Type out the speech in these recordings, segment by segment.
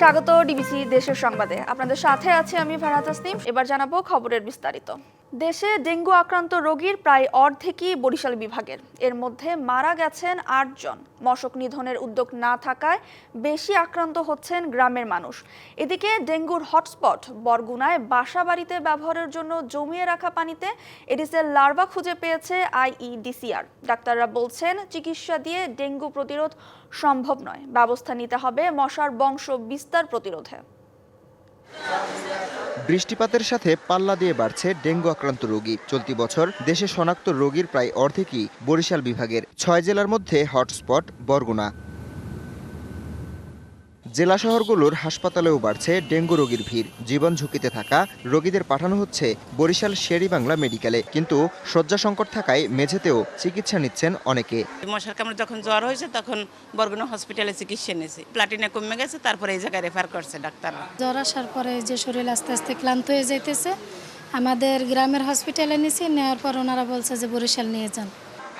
স্বাগত ডিবিসি দেশের সংবাদে। আপনাদের সাথে আছি আমি ফারহাত তাসনিম এবার জানাব খবরের বিস্তারিত। দেশে ডেঙ্গু আক্রান্ত রোগীর প্রায় অর্ধেকই বরিশাল বিভাগের। এর মধ্যে মারা গেছেন আটজন মশক নিধনের উদ্যোগ না থাকায় বেশি আক্রান্ত হচ্ছেন গ্রামের মানুষ। এদিকে ডেঙ্গুর হটস্পট বরগুনায় বাসা বাড়িতে ব্যবহারের জন্য জমিয়ে রাখা পানিতে এডিসের লার্ভা খুঁজে পেয়েছে আইইডিসিআর। ডাক্তাররা বলছেন, চিকিৎসা দিয়ে ডেঙ্গু প্রতিরোধ সম্ভব নয়। ব্যবস্থা নিতে হবে মশার বংশ বিস্তার প্রতিরোধে। বৃষ্টিপাতের সাথে পাল্লা দিয়ে বাড়ছে ডেঙ্গু আক্রান্ত রোগী। চলতি বছর দেশে শনাক্ত রোগীর প্রায় অর্ধেকই বরিশাল বিভাগের। ছয় জেলার মধ্যে হটস্পট বরগুনা। জেলা শহরগুলোর হাসপাতালেও বাড়ছে ডেঙ্গু রোগীর ভিড়। জীবন ঝুঁকিতে থাকা রোগীদের পাঠানো হচ্ছে বরিশাল শেরিবাংলা মেডিকেলে। কিন্তু শয্যা সংকট থাকায় মেঝেতেও চিকিৎসা নিচ্ছেন অনেকে। মশার কামড়ে যখন জ্বর হয়েছে তখন বরগুনা হসপিটালে চিকিৎসা নিয়েছি। প্লাটিনা কমে গেছে তারপরে এই জায়গায় রেফার করছে ডাক্তাররা। জ্বর আসার পরে যে শরীর আস্তে আস্তে ক্লান্ত হয়ে যাইতেছে আমাদের গ্রামের হসপিটালে নিয়েছি নেওয়ার পর ওনারা বলছে যে বরিশাল নিয়ে যান।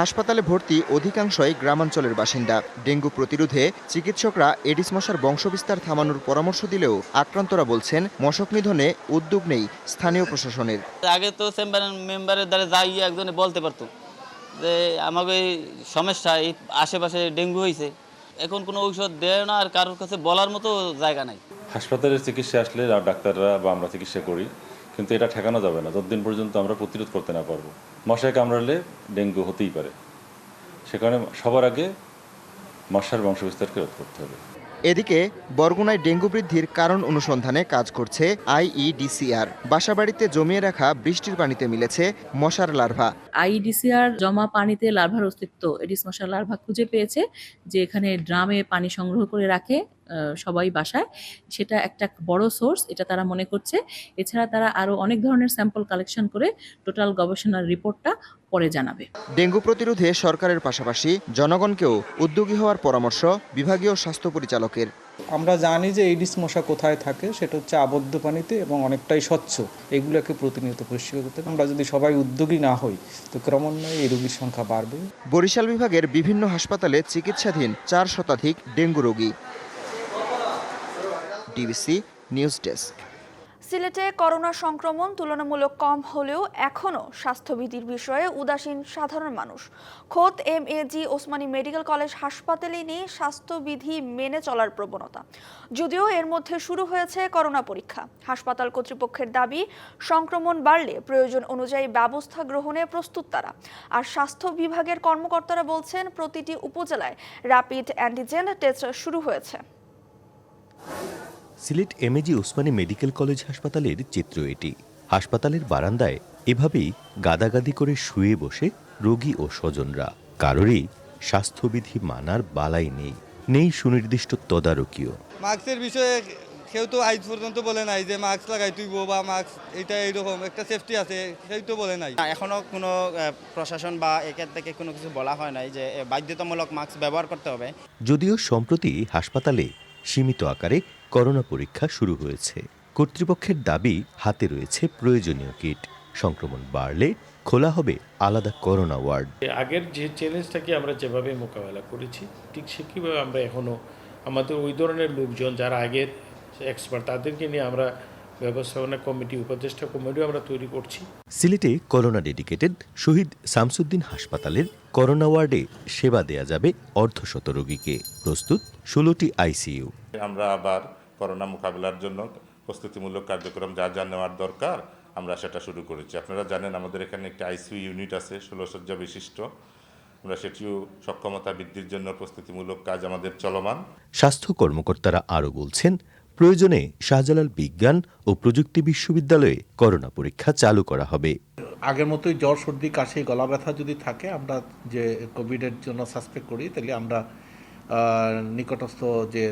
হাসপাতালে ভর্তি অধিকাংশই গ্রামাঞ্চলের বাসিন্দা। ডেঙ্গু প্রতিরোধে চিকিৎসকরা এডিস মশার বংশবিস্তার থামানোর পরামর্শ দিলেও আক্রান্তরা বলছেন মশক নিধনে উদ্যোগ নেই স্থানীয় প্রশাসনের। আগে তো চেম্বার মেম্বারের দ্বারা যাই একজনে বলতে পারতো যে আমাকে এই সমস্যা এই আশেপাশে ডেঙ্গু হয়েছে এখন কোনো ঔষধ দেয় না আর কারোর কাছে বলার মতো জায়গা নাই। হাসপাতালের চিকিৎসা আসলে ডাক্তাররা বা আমরা চিকিৎসা করি। কিন্তু এটা ঠেকানো যাবে না যতদিন পর্যন্ত আমরা প্রতিরোধ করতে না পারব। মশায় কামড়ালে ডেঙ্গু হতেই পারে। সে কারণে সবার আগে মশার বংশবিস্তারকে রোধ করতে হবে। এদিকে বরগুনায় ডেঙ্গু বৃদ্ধির কারণ অনুসন্ধানে কাজ করছে আইইডিসিআর বাসাবাড়িতে জমিয়ে রাখা বৃষ্টির পানিতে মিলেছে মশার লার্ভা। আইডিসিআর জমা পানিতে লার্ভার অস্তিত্ব এডিস মশার লার্ভা খুঁজে পেয়েছে যে এখানে ড্রামে পানি সংগ্রহ করে রাখে। সবাই বাসায় সেটা একটা বড় সোর্স এটা তারা মনে করছে। এছাড়া তারা আরও অনেক ধরনের স্যাম্পল কালেকশন করে টোটাল গবেষণার রিপোর্টটা পরে জানাবে। ডেঙ্গু প্রতিরোধে সরকারের পাশাপাশি জনগণকেও উদ্যোগী হওয়ার পরামর্শ বিভাগীয় স্বাস্থ্য পরিচালকের। আমরা জানি যে এইডিস মশা কোথায় থাকে সেটা হচ্ছে আবদ্ধ পানিতে এবং অনেকটাই স্বচ্ছ। এগুলোকে প্রতিনিয়ত পরিষ্কার করতে হবে। আমরা যদি সবাই উদ্যোগী না হই তো ক্রমান্বয়ে এই রোগীর সংখ্যা বাড়বে। বরিশাল বিভাগের বিভিন্ন হাসপাতালে চিকিৎসাধীন চার শতাধিক ডেঙ্গু রোগী। DBC news desk. সিলেটে করোনা সংক্রমণ তুলনামূলক কম হলেও এখনও স্বাস্থ্যবিধির বিষয়ে উদাসীন সাধারণ মানুষ। খোদ M A G Osmani medical college হাসপাতালে নিয়ে স্বাস্থ্যবিধি মেনে চলার প্রবণতা। যদিও এর মধ্যে শুরু হয়েছে করোনা পরীক্ষা। হাসপাতাল কর্তৃপক্ষের দাবি, সংক্রমণ বাড়লে প্রয়োজন অনুযায়ী ব্যবস্থা গ্রহণে প্রস্তুত তারা। আর স্বাস্থ্য বিভাগের কর্মকর্তারা বলছেন, প্রতিটি উপজেলায় র্যাপিড অ্যান্টিজেন টেস্ট শুরু হয়েছে। Sylhet MAG Osmani medical college হাসপাতালের চিত্র এটি। হাসপাতালের বারান্দায় এভাবেই গাদাগাদি করে শুয়ে বসে রোগী ও স্বজনরা। কারোরই স্বাস্থ্যবিধি মানার বালাই নেই নেই সুনির্দিষ্ট তদারকিও। মাস্কের বিষয়ে কেউ তো আজ পর্যন্ত বলে নাই যে মাস্ক লাগাই তুই তুইব বা মাস্ক এটা এইরকম একটা সেফটি আছে সেই তো বলে নাই। না, এখনও কোনো আহ, প্রশাসন বা একের থেকে কোনো কিছু বলা হয় নাই যে বাধ্যতামূলক মাস্ক ব্যবহার করতে হবে। যদিও সম্প্রতি হাসপাতালে সীমিত আকারে করোনা পরীক্ষা শুরু হয়েছে। কর্তৃপক্ষের দাবি হাতে রয়েছে প্রয়োজনীয় কিট। সংক্রমণ বাড়লে খোলা হবে আলাদা করোনা ওয়ার্ড। আগের যে চ্যালেঞ্জটাকে আমরা যেভাবে মোকাবেলা করেছি, ঠিক সে কীভাবে আমরা এখনও আমাদের ওই ধরনের লোকজন যারা আগের এক্সপার্ট তাদেরকে নিয়ে আমরা ব্যবস্থাপনা কমিটি উপদেষ্টা কমিটিও আমরা তৈরি করছি। সিলেটে করোনা ডেডিকেটেড শহীদ শামসুদ্দিন হাসপাতালের করোনা ওয়ার্ডে সেবা দেয়া যাবে অর্ধশত রোগীকে। প্রস্তুত ষোলোটি আইসিইউ। আমরা আবার করোনা মোকাবিলার জন্য প্রস্তুতিমূলক কার্যক্রম যা যা নেওয়ার দরকার আমরা সেটা শুরু করেছি। আপনারা জানেন আমাদের এখানে একটি আইসিইউ ইউনিট আছে ষোলো শয্যা বিশিষ্ট। আমরা সেটিও সক্ষমতা বৃদ্ধির জন্য প্রস্তুতিমূলক কাজ আমাদের চলমান। স্বাস্থ্য কর্মকর্তারা আরও বলছেন প্রয়োজনে শাহজালাল বিজ্ঞান ও প্রযুক্তি বিশ্ববিদ্যালয়ে করোনা পরীক্ষা চালু করা হবে। আগের মতোই জ্বর সর্দি কাশি গলা ব্যথা যদি থাকে আমরা যে কোভিডের জন্য সাসপেক্ট করি তাহলে আমরা নিকটস্থ যে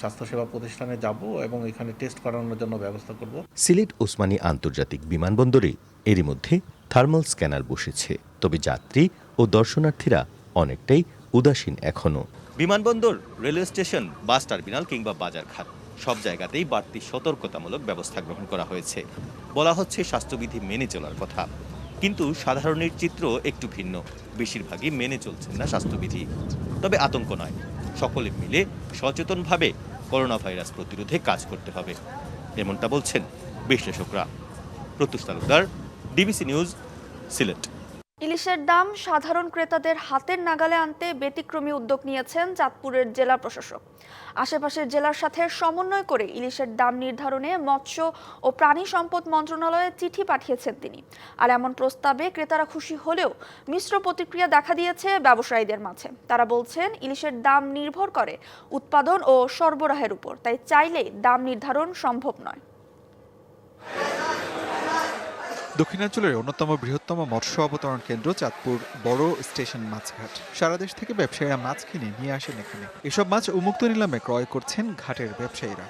স্বাস্থ্যসেবা প্রতিষ্ঠানে যাব এবং এখানে টেস্ট করানোর জন্য ব্যবস্থা করব। সিলেট ওসমানী আন্তর্জাতিক বিমানবন্দরে এরই মধ্যে থার্মাল স্ক্যানার বসেছে। তবে যাত্রী ও দর্শনার্থীরা অনেকটাই উদাসীন এখনও বিমানবন্দর, রেলওয়ে স্টেশন, বাস টার্মিনাল কিংবা বাজারঘাট, সব জায়গাতেই বাড়তি সতর্কতামূলক ব্যবস্থা গ্রহণ করা হয়েছে। বলা হচ্ছে স্বাস্থ্যবিধি মেনে চলার কথা। কিন্তু সাধারণের চিত্র একটু ভিন্ন। বেশিরভাগই মেনে চলছেন না স্বাস্থ্যবিধি। তবে আতঙ্ক নয়। সকলে মিলে সচেতনভাবে করোনা ভাইরাস প্রতিরোধে কাজ করতে হবে। এমনটা বলছেন বিশ্লেষকরা। Pratyush Talukdar, DBC news, Sylhet. ইলিশের দাম সাধারণ ক্রেতাদের হাতের নাগালে আনতে ব্যতিক্রমী উদ্যোগ নিয়েছেন চাঁদপুরের জেলা প্রশাসক। আশেপাশের জেলার সাথে সমন্বয় করে ইলিশের দাম নির্ধারণে মৎস্য ও প্রাণী সম্পদ মন্ত্রণালয়ে চিঠি পাঠিয়েছেন তিনি। আর এমন প্রস্তাবে ক্রেতারা খুশি হলেও মিশ্র প্রতিক্রিয়া দেখা দিয়েছে ব্যবসায়ীদের মাঝে। তারা বলছেন, ইলিশের দাম নির্ভর করে উৎপাদন ও সরবরাহের উপর, তাই চাইলে দাম নির্ধারণ সম্ভব নয়। দক্ষিণাঞ্চলের অন্যতম বৃহত্তম মৎস্য অবতরণ কেন্দ্র চাঁদপুর বড় স্টেশন মাছঘাট। সারা দেশ থেকে ব্যবসায়ীরা মাছ কিনে নিয়ে আসেন এখানে। এসব মাছ উন্মুক্ত নিলামে ক্রয় করছেন ঘাটের ব্যবসায়ীরা।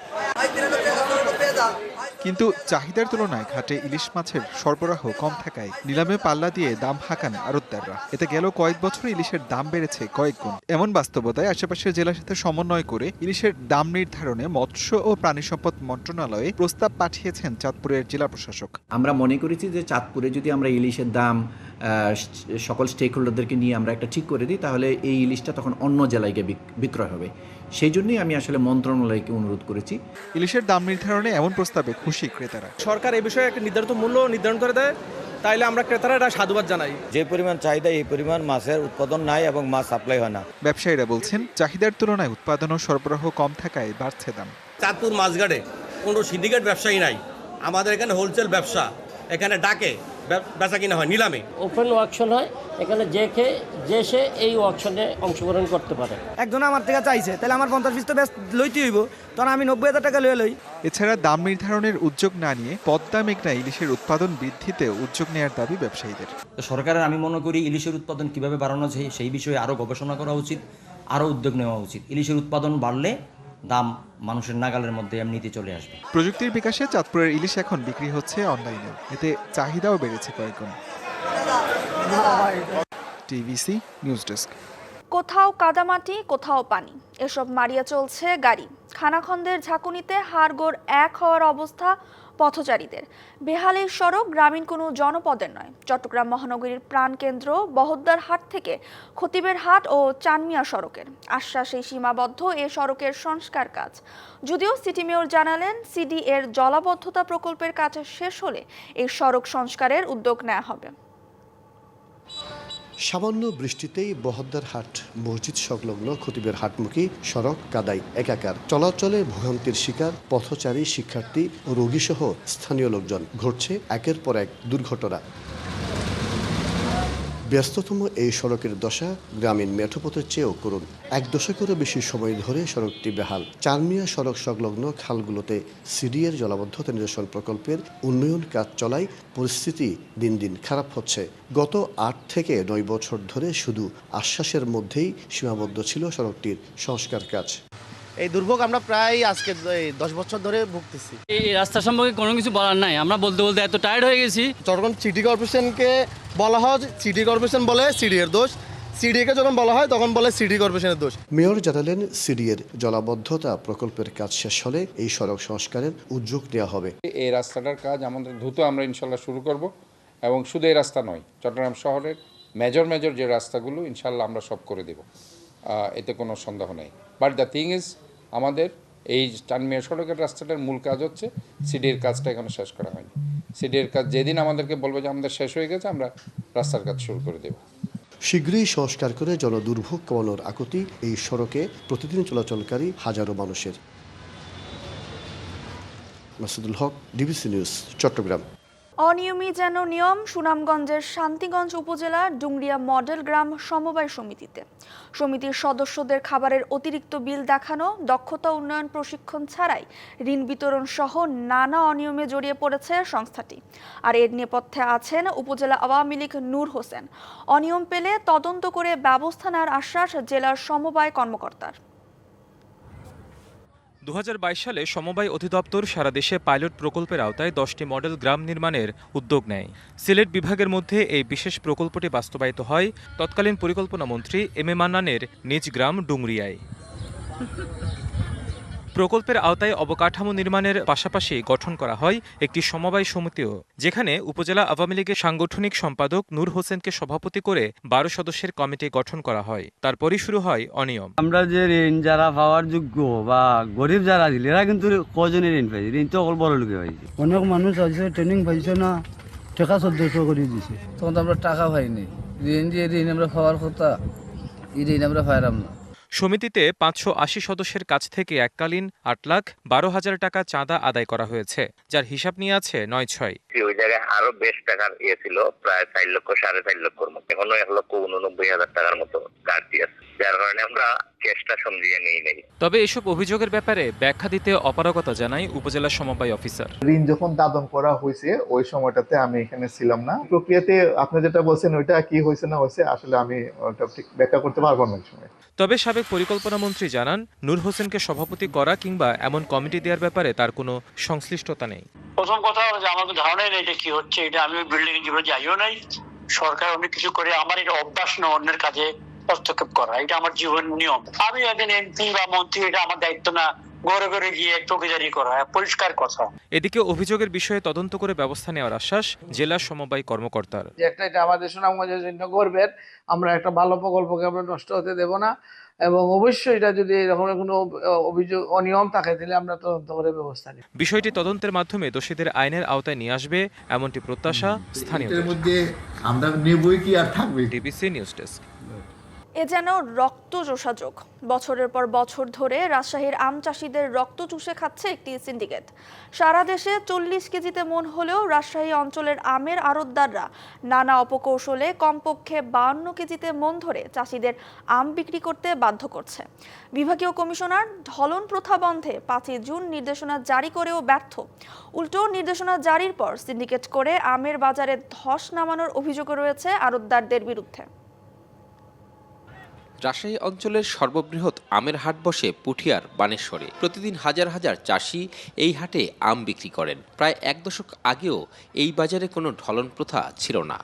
কিন্তু চাহিদার তুলনায় ঘাটে ইলিশ মাছের সরবরাহ কম থাকায় নিলামে পাল্লা দিয়ে দাম হাঁকান আড়তদাররা। এতে গেল কয়েক বছর ইলিশের দাম বেড়েছে কয়েক গুণ। এমন বাস্তবতায় আশেপাশের জেলার সাথে সমন্বয় করে ইলিশের দাম নির্ধারণে মৎস্য ও প্রাণী সম্পদ মন্ত্রণালয়ে প্রস্তাব পাঠিয়েছেন চাঁদপুরের জেলা প্রশাসক। আমরা মনে করেছি যে চাঁদপুরে যদি আমরা ইলিশের দাম আহ, সকল স্টেক হোল্ডারদেরকে নিয়ে আমরা একটা ঠিক করে দিই তাহলে এই ইলিশটা তখন অন্য জেলায় গিয়ে বিক্রয় হবে। সেই জন্যই আমি আসলে মন্ত্রণালয়কে অনুরোধ করেছি। ইলিশের দাম নির্ধারণে এমন প্রস্তাবে খুশি ক্রেতারা। সরকার এ বিষয়ে একটা নির্ধারিত মূল্য নির্ধারণ করে দেয় তাইলে আমরা ক্রেতারা এটা সাধুবাদ জানাই। যে পরিমাণ চাহিদা এই পরিমাণ মাছের উৎপাদন নাই এবং মাছ সাপ্লাই হয় না। ব্যবসায়ীরা বলছেন চাহিদার তুলনায় উৎপাদন ও সরবরাহ কম থাকায় বাড়ছে দাম। চাঁদপুর মাছঘাটে কোনো সিন্ডিকেট ব্যবসায়ী নাই। আমাদের এখানে হোলসেল ব্যবসা এখানে ডাকে বেচা কিনা হয় নিলামে? ওপেন ওয়াকশন হয় এখানে যে কে যে সে এই ওয়াকশনে অংশগ্রহণ করতে পারে। একজন আমার থেকে চাইছে তাহলে আমার পঞ্চাশ পিস তো বেশ লইতে হইব তখন আমি নব্বই হাজার টাকা লইয়া লই। এছাড়া দাম নির্ধারণের উদ্যোগ না নিয়ে পদ্মা মেঘনা ইলিশের উৎপাদন বৃদ্ধিতে উদ্যোগ নেওয়ার দাবি ব্যবসায়ীদের। সরকারের আমি মনে করি ইলিশের উৎপাদন কীভাবে বাড়ানো যায় সেই বিষয়ে আরও গবেষণা করা উচিত আরও উদ্যোগ নেওয়া উচিত। ইলিশের উৎপাদন বাড়লে দাম মানুষের নাগালের মধ্যে এমনিতে চলে আসবে। প্রযুক্তির বিকাশে চাঁদপুরের ইলিশ এখন বিক্রি হচ্ছে অনলাইনে। এতে চাহিদাও বেড়েছে কয়েকগুণ। TVC news desk. কোথাও কাদামাটি কোথাও পানি। এসব মারিয়া চলছে গাড়ি। খানাখন্দের ঝাঁকুনিতে হাড়গোড় এক হওয়ার অবস্থা পথচারীদের। বেহালের সড়ক গ্রামীণ কোনো জনপদের নয়। চট্টগ্রাম মহানগরীর প্রাণকেন্দ্র বহদ্দার হাট থেকে খতিবের হাট ও চানমিয়া সড়কের। আশ্বাস সীমাবদ্ধ এ সড়কের সংস্কার কাজ। যদিও সিটি মেয়র জানালেন, সিডি এর জলাবদ্ধতা প্রকল্পের কাজ শেষ হলে এই সড়ক সংস্কারের উদ্যোগ নেওয়া হবে। সামান্য বৃষ্টিতেই বহদ্দার হাট, মসজিদ সংলগ্ন খতিবের হাটমুখী সড়ক কাদাই একাকার। চলাচলে ভোগান্তির শিকার, পথচারী, শিক্ষার্থী ও রোগীসহ স্থানীয় লোকজন। ঘটছে একের পর এক দুর্ঘটনা। ব্যস্ততম এই সড়কের দশা গ্রামীণ মেঠোপথের চেয়েও করুন এক দশকেরও বেশি সময় ধরে সড়কটি বেহাল। চারমিয়া সড়ক সংলগ্ন খালগুলোতে সিডিএর জলাবদ্ধতা নিরসন প্রকল্পের উন্নয়ন কাজ চলায় পরিস্থিতি দিন দিন খারাপ হচ্ছে। গত আট থেকে নয় বছর ধরে শুধু আশ্বাসের মধ্যেই সীমাবদ্ধ ছিল সড়কটির সংস্কার কাজ। এই দুর্ভোগ আমরা প্রায় আজকে এই দশ বছর ধরে ভুগতেছি। এই রাস্তা সম্পর্কে কোনো কিছু বলার নাই। আমরা বলতে বলতে এত টায়ার্ড হয়ে গেছি। যখন সিটি কর্পোরেশনকে বলা হয় সিটি কর্পোরেশন বলে সিডি এর দোষ। সিডিএকে যখন বলা হয় তখন বলে সিটি কর্পোরেশনের দোষ। মেয়র জানালেন সিডিএর জলাবদ্ধতা প্রকল্পের কাজ শেষ হলে এই সড়ক সংস্কারের উদ্যোগ নেওয়া হবে। এই রাস্তাটার কাজ আমাদের দ্রুত আমরা ইনশাল্লাহ শুরু করব। এবং শুধু এই রাস্তা নয় চট্টগ্রাম শহরের মেজর মেজর যে রাস্তাগুলো ইনশাল্লাহ আমরা সব করে দেব। এতে কোনো সন্দেহ নেই। বাট দ্য থিং ইজ আমাদের এই টানমিয়া সড়কের রাস্তাটার মূল কাজ হচ্ছে সিডির কাজটা এখনও শেষ করা হয়নি। সিডির কাজ যেদিন আমাদেরকে বলবে যে আমাদের শেষ হয়ে গেছে, আমরা রাস্তার কাজ শুরু করে দেবো। শীঘ্রই সংস্কার করে জনদুর্ভোগ কমানোর আকুতি এই সড়কে প্রতিদিন চলাচলকারী হাজারো মানুষের। Masudul Haque, DBC news, Chattogram. অনিয়মই যেন নিয়ম সুনামগঞ্জের শান্তিগঞ্জ উপজেলার ডুংরিয়া মডেল গ্রাম সমবায় সমিতিতে। সমিতির সদস্যদের খাবারের অতিরিক্ত বিল দেখানো, দক্ষতা উন্নয়ন প্রশিক্ষণ ছাড়াই ঋণ বিতরণ সহ নানা অনিয়মে জড়িয়ে পড়েছে সংস্থাটি। আর এর নেপথ্যে আছেন উপজেলা আওয়ামী লীগ নূর হোসেন। অনিয়ম পেলে তদন্ত করে ব্যবস্থা নেওয়ার আশ্বাস জেলার সমবায় কর্মকর্তার। দু হাজার বাইশ সালে সমবায় অধিদপ্তর সারা দেশে পাইলট প্রকল্পের আওতায় দশটি মডেল গ্রাম নির্মাণের উদ্যোগ নেয়। সিলেট বিভাগের মধ্যে এই বিশেষ প্রকল্পটি বাস্তবায়িত হয়। তৎকালীন পরিকল্পনা মন্ত্রী এম এ মান্নানের নিজ গ্রাম ডুংরিয়ায় প্রকল্পের আওতায় অবকাঠামো নির্মাণের পাশাপাশি গঠন করা হয় একটি সমবায় সমিতিও যেখানে উপজেলা আওয়ামী লীগের সাংগঠনিক সম্পাদক নূর হোসেনকে সভাপতি করে বারো সদস্যের কমিটি গঠন করা হয়। তারপরই শুরু হয় অনিয়ম। আমরা যে ঋণ যারা পাওয়ার যোগ্য বা গরিব যারা দিল এরা কিন্তু কজনের ঋণ পাইছে। ঋণ তো অকল বড় লোকে পাইছে। অনেক মানুষ আছে ট্রেনিং পাইছে না টাকা চোদ্দশো করে দিছে। তখন তো আমরা টাকা পাইনি। ঋণ যে ঋণ আমরা পাওয়ার কথা এই ঋণ আমরা পাইলাম না। সমিতিতে পাঁচশো আশি সদস্যের কাছ থেকে এককালীন আট লাখ বারো হাজার টাকা চাঁদা আদায় করা হয়েছে, যার হিসাব নিয়ে আছে নয় ছয়। ওই জায়গায় আরও বেশ টাকার ইয়ে ছিল, প্রায় চার লক্ষ, সাড়ে চার লক্ষর মতো এখনও এক লক্ষ উননব্বই হাজার টাকার মতো কাটতি আছে। যার কারণে আমরা ক্যাশটা সমঝিয়ে নিই নেই। তবে এসব অভিযোগের ব্যাপারে ব্যাখ্যা দিতে অপারগতা জানায় উপজেলা সমবায় অফিসার। ঋণ যখন দাদন করা হয়েছে ওই সময়টাতে আমি এখানে ছিলাম না। প্রক্রিয়াতে আপনি যেটা বলছেন ওইটা কি হয়েছে না হয়েছে আসলে আমি ওটা ঠিক ব্যাখ্যা করতে পারব না সময়। তবে সাবেক পরিকল্পনা মন্ত্রী জানান নূর হোসেনকে সভাপতি করা কিংবা এমন কমিটি দেওয়ার ব্যাপারে তার কোনো সংশ্লিষ্টতা নেই। প্রথম কথা হলো যে আমাদের ধারণাই নেই যে কি হচ্ছে এটা আমি বিল্ডিং জীবনে যাইও নাই। সরকার অনেক কিছু করে আমার এটা অভ্যাস না অন্যের কাজে। হস্তক্ষেপ করা এটা আমার জীবন নিয়ম। আমি একজন এমপি বা মন্ত্রী এটা আমার দায়িত্ব না। ঘরে ঘরে গিয়ে চোখেজারি করা পরিষ্কার কথা। এদিকে অভিযোগের বিষয়ে তদন্ত করে ব্যবস্থা নেওয়ার আশ্বাস জেলা সমবায় কর্মকর্তার। যে একটা এটা আমাদের সুনামগঞ্জের জন্য করবেন আমরা একটা ভালো প্রকল্পকে আমরা নষ্ট হতে দেব না। এবং অবশ্যই এটা যদি এরকম কোনো অভিযোগ অনিয়ম থাকে তাহলে আমরা তদন্ত করে ব্যবস্থা নিই বিষয়টি তদন্তের মাধ্যমে দোষীদের আইনের আওতায় নিয়ে আসবে এমনটি প্রত্যাশা স্থানীয় মধ্যে আমরা নেবই কি আর থাকবে? DBC news desk. এ যেন রক্ত যোগ। বছরের পর বছর ধরে রাজশাহীর আম চাষিদের রক্ত চুষে খাচ্ছে একটি সিন্ডিকেট। সারা দেশে চল্লিশ কেজিতে মন হলেও রাজশাহী অঞ্চলের আমের আড়তদাররা নানা অপকৌশলে কমপক্ষে বাহান্ন কেজিতে মন ধরে চাষিদের আম বিক্রি করতে বাধ্য করছে। বিভাগীয় কমিশনার ঢলন প্রথা বন্ধে পাঁচই জুন নির্দেশনা জারি করেও ব্যর্থ। উল্টো নির্দেশনা জারির পর সিন্ডিকেট করে আমের বাজারে ধস নামানোর অভিযোগ রয়েছে আড়তদারদের বিরুদ্ধে। রাজশাহী অঞ্চলের সর্ববৃহৎ আমের হাট বসে পুঠিয়ার বানেশ্বরে। প্রতিদিন হাজার হাজার চাষি এই হাটে আম বিক্রি করেন। প্রায় এক দশক আগেও এই বাজারে কোনো ঢলন প্রথা ছিল না।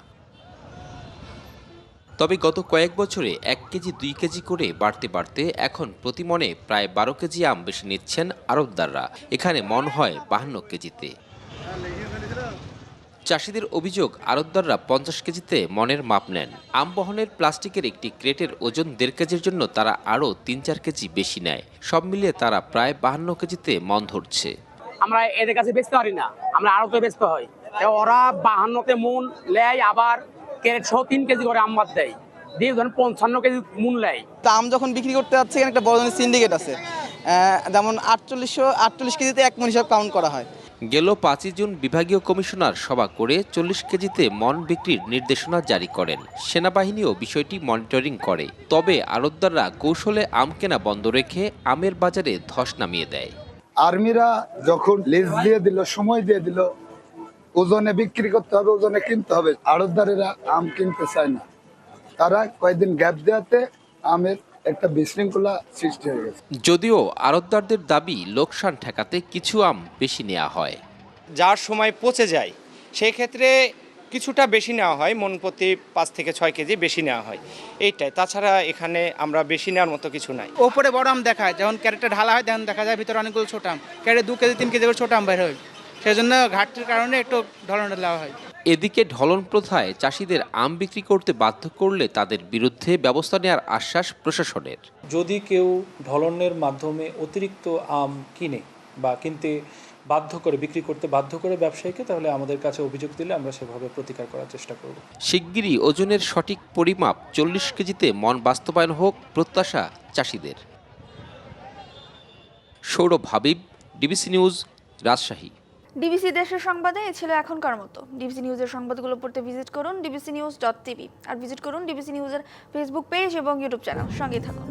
তবে গত কয়েক বছরে এক কেজি, দুই কেজি করে বাড়তে বাড়তে এখন প্রতি মনে প্রায় বারো কেজি আম বেশি নিচ্ছেন আড়তদাররা। এখানে মন হয় বাহান্ন কেজিতে। চাষিদের অভিযোগ আড়তদাররা পঞ্চাশ কেজিতে মনের মাপ নেন। আম বহনের প্লাস্টিকের একটি ক্রেটের ওজন দেড় কেজির জন্য তারা আরও তিন চার কেজি বেশি নেয়। সব মিলিয়ে তারা প্রায় বাহান্ন কেজিতে মন ধরছে। আমরা এদের কাছে বেচতে পারি না। আমরা আরও তো বেচতে হয়। ওরা বাহান্নতে মন লেয় আবার ক্যারেট সহ তিন কেজি করে আমবাদ দেয়। দিয়ে ধরেন পঞ্চান্ন কেজি মন লেয় তা আম যখন বিক্রি করতে যাচ্ছে এখানে একটা বড় ধরনের সিন্ডিকেট আছে। যেমন আটচল্লিশশো আটচল্লিশ কেজিতে এক মন হিসাব কাউন্ট করা হয়। গেল পাঁচই জুন বিভাগীয় কমিশনার সভা করে চল্লিশ কেজিতে মন বিক্রির নির্দেশনা জারি করেন। সেনাবাহিনীও বিষয়টি মনিটরিং করে। তবে আড়তদাররা কৌশলে আম কেনা বন্ধ রেখে আমের বাজারে ধস নামিয়ে দেয়। আর্মিরা যখন লেজ দিয়ে দিল, সময় দিয়ে দিল, ওজনে বিক্রি করতে হবে, ওজনে কিনতে হবে আড়তদারেরা আম কিনতে চায় না। তারা কয়েকদিন গ্যাপ দেওয়াতে আমের একটা বিশৃঙ্খলা সৃষ্টি হয়ে গেছে। যদিও আড়তদারদের দাবি লোকসান ঠেকাতে কিছু আম বেশি নেওয়া হয়। যার সময় পচে যায় সেই ক্ষেত্রে কিছুটা বেশি নেওয়া হয় মন প্রতি পাঁচ থেকে ছয় কেজি বেশি নেওয়া হয়। এইটাই তাছাড়া এখানে আমরা বেশি নেওয়ার মতো কিছু নাই। ওপরে বড় আম দেখায় যখন ক্যারেটটা ঢালা হয় তখন দেখা যায় ভিতরে অনেকগুলো ছোট আম। ক্যারেটে দু কেজি তিন কেজি করে ছোট আম বের হয়। সেই জন্য ঘাটতির কারণে একটু ঢলনটা দেওয়া হয়। এদিকে ঢলন প্রথায় চাষিদের আম বিক্রি করতে বাধ্য করলে তাদের বিরুদ্ধে ব্যবস্থা নেওয়ার আশ্বাস প্রশাসনের। যদি কেউ ঢলনের মাধ্যমে অতিরিক্ত আম কিনে বা কিনতে বাধ্য করে বিক্রি করতে বাধ্য করে ব্যবসায়ীকে তাহলে আমাদের কাছে অভিযোগ দিলে আমরা সেভাবে প্রতিকার করার চেষ্টা করব। শিগগিরই ওজনের সঠিক পরিমাপ চল্লিশ কেজিতে মন বাস্তবায়ন হোক প্রত্যাশা চাষিদের। Sourav Habib DBC news Rajshahi. DBC দেশের সংবাদে এ ছিল এখনকার মতো। ডিবিসি নিউজের সংবাদগুলো পড়তে ভিজিট করুন ডিবিসি নিউজ ডট টিভি। আর ভিজিট করুন ডিবিসি নিউজের ফেসবুক পেজ এবং ইউটিউব চ্যানেল সঙ্গে থাকুন।